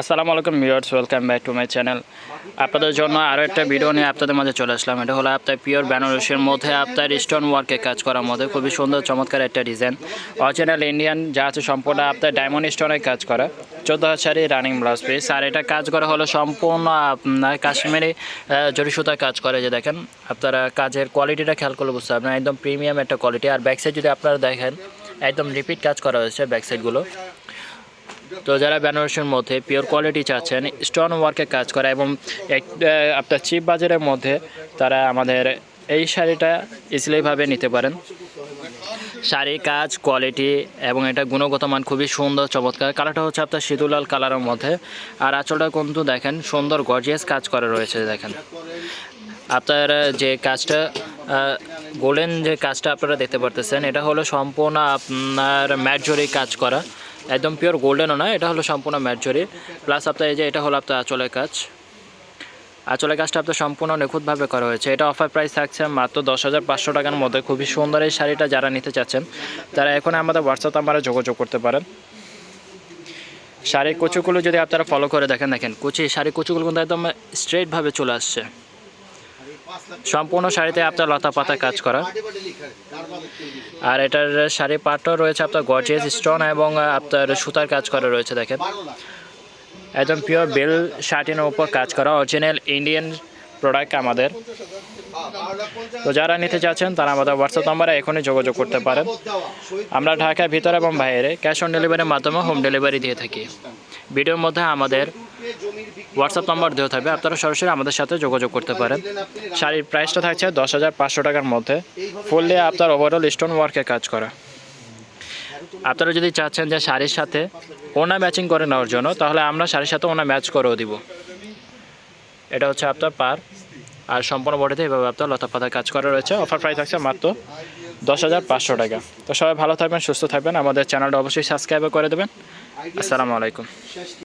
আসসালামু আলাইকুম viewers, welcome back to my channel. আপনাদের জন্য আরও একটা ভিডিও নিয়ে আপনাদের মাঝে চলে আসলাম। এটা হলো আপনার পিওর বেনারসির মধ্যে আপনার স্টোন ওয়ার্কে কাজ করার মধ্যে খুবই সুন্দর, চমৎকার একটা ডিজাইন। অরিজিনাল ইন্ডিয়ান যা আছে সম্পূর্ণ আপনার ডায়মন্ড স্টোনের কাজ করা। চোদ্দ হাজারই রানিং ব্লাউজ পিস আর এটা কাজ করা হলো সম্পূর্ণ আপনার কাশ্মীরি জরি সুতার কাজ করে যে দেখেন, আপনারা কাজের কোয়ালিটিটা খেয়াল করলে বুঝতে পারবেন। একদম প্রিমিয়াম একটা কোয়ালিটি আর ব্যাক সাইড যদি আপনারা দেখেন, একদম রিপিট কাজ করা হয়েছে ব্যাক সাইডগুলো তো যারা বেনারসির মধ্যে পিওর কোয়ালিটি চাচ্ছেন স্টোন ওয়ার্কে কাজ করা এবং আপনার চিপ বাজারের মধ্যে তারা আমাদের এই শাড়িটা ইজিলিভাবে নিতে পারেন। শাড়ির কাজ কোয়ালিটি এবং এটা গুণগত মান খুবই সুন্দর, চমৎকার। কালারটা হচ্ছে আপনার সিঁদুলাল কালারের মধ্যে। আর আঁচলটা কিন্তু দেখেন, সুন্দর গর্জিয়াস কাজ করা রয়েছে, দেখেন। আপনার যে কাজটা গোল্ডেন যে কাজটা আপনারা দেখতে পারতেছেন, এটা হলো সম্পূর্ণ আপনার ম্যাটজরি কাজ করা। একদম পিওর গোল্ডেনও না, এটা হলো সম্পূর্ণ ম্যাটজরি। প্লাস আপনার এই যে, এটা হলো আপনার আঁচলের কাজ। আঁচলের কাজটা আপনার সম্পূর্ণ নিখুঁতভাবে করা হয়েছে। এটা অফার প্রাইস থাকছে মাত্র দশ হাজার পাঁচশো টাকার মধ্যে। খুবই সুন্দর এই শাড়িটা যারা নিতে চাচ্ছেন, তারা এখন আমাদের হোয়াটসঅ্যাপ নাম্বারে যোগাযোগ করতে পারেন। শাড়ির কুচুগুলো যদি আপনারা ফলো করে দেখেন দেখেন, কুচি, শাড়ির কুচুগুলো কিন্তু একদম স্ট্রেটভাবে চলে আসছে। সম্পূর্ণ শাড়িতে আপনার লতা পাতা কাজ করা। আর এটার শাড়ি পাটও রয়েছে, আপনার গর্জিয়াস স্টোন এবং আপনার সুতার কাজ করা রয়েছে, দেখেন। একদম পিওর বেল শার্টিনের উপর কাজ করা অরিজিনাল ইন্ডিয়ান প্রোডাক্ট আমাদের। তো যারা নিতে চাচ্ছেন, তারা আমাদের হোয়াটসঅ্যাপ নাম্বারে এখনই যোগাযোগ করতে পারেন। আমরা ঢাকার ভিতরে এবং বাইরে ক্যাশ অন ডেলিভারির মাধ্যমে হোম ডেলিভারি দিয়ে থাকি। ভিডিওর মধ্যে আমাদের হোয়াটসঅ্যাপ নম্বর দেওয়া থাকবে। আপনারা সরাসরি আমাদের সাথে যোগাযোগ করতে পারেন। শাড়ির প্রাইসটা থাকছে দশ হাজার পাঁচশো টাকার মধ্যে। ফুললি আপনার ওভারঅল স্টোন ওয়ার্কে কাজ করা। আপনারা যদি চাচ্ছেন যে শাড়ির সাথে ওনা ম্যাচিং করে নেওয়ার জন্য, তাহলে আমরা শাড়ির সাথে ওনা ম্যাচ করেও দিব। এটা হচ্ছে আপনার পার। আর সম্পূর্ণ বডিতে এভাবে আপনার লতা পাতা কাজ করা রয়েছে। অফার প্রাইস থাকছে মাত্র দশ হাজার পাঁচশো টাকা। তো সবাই ভালো থাকবেন, সুস্থ থাকবেন। আমাদের চ্যানেলটা অবশ্যই সাবস্ক্রাইব করে দেবেন। আসসালামু আলাইকুম।